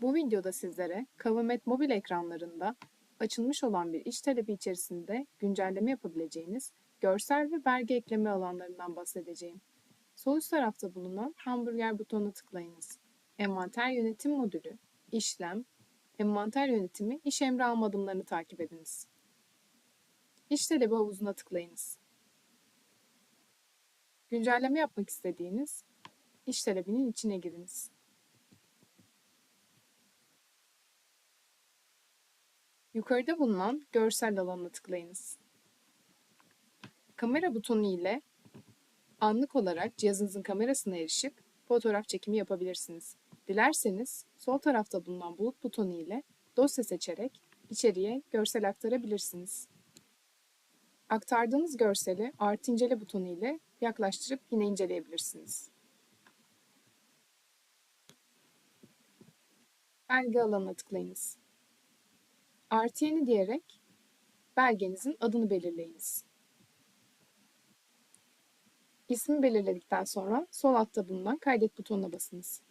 Bu videoda sizlere Kavumet mobil ekranlarında açılmış olan bir iş talebi içerisinde güncelleme yapabileceğiniz görsel ve belge ekleme alanlarından bahsedeceğim. Sol üst tarafta bulunan hamburger butonuna tıklayınız. Envanter yönetim modülü, işlem, envanter yönetimi, iş emri alma adımlarını takip ediniz. İş talebi havuzuna tıklayınız. Güncelleme yapmak istediğiniz iş talebinin içine giriniz. Yukarıda bulunan görsel alanına tıklayınız. Kamera butonu ile anlık olarak cihazınızın kamerasına erişip fotoğraf çekimi yapabilirsiniz. Dilerseniz sol tarafta bulunan bulut butonu ile dosya seçerek içeriye görsel aktarabilirsiniz. Aktardığınız görseli artı incele butonu ile yaklaştırıp yine inceleyebilirsiniz. Belge alanına tıklayınız. Artı yeni diyerek belgenizin adını belirleyiniz. İsmi belirledikten sonra sol altta bulunan kaydet butonuna basınız.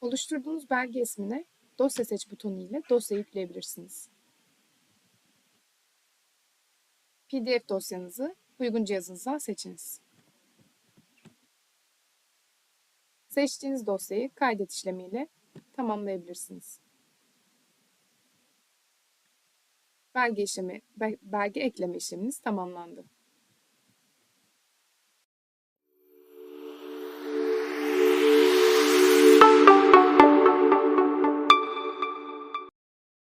Oluşturduğunuz belge ismine dosya seç butonu ile dosya yükleyebilirsiniz. PDF dosyanızı uygun cihazınızdan seçiniz. Seçtiğiniz dosyayı kaydet işlemiyle tamamlayabilirsiniz. Belge işlemi, belge ekleme işleminiz tamamlandı.